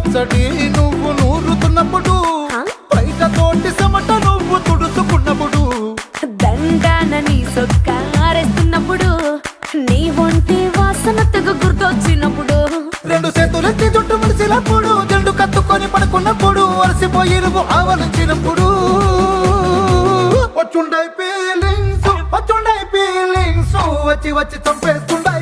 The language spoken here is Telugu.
నువ్వు నూరుతున్నప్పుడు బయట తోటి సమట నువ్వు తుడుచుకున్నప్పుడు దండాన నీ సొక్కారేస్తున్నప్పుడు నీ ఒంటి వాసన తెగ గుర్తొచ్చినప్పుడు. రెండు చేతులెత్తి జుట్టు ముడిసినప్పుడు జండు కత్తుకొని పడుకున్నప్పుడు అలసిపోయి నువ్వు ఆవలించినప్పుడు. వచ్చుండై ఫీలింగ్స్ వచ్చుండై ఫీలింగ్స్ వచ్చి వచ్చి చంపేస్తుండై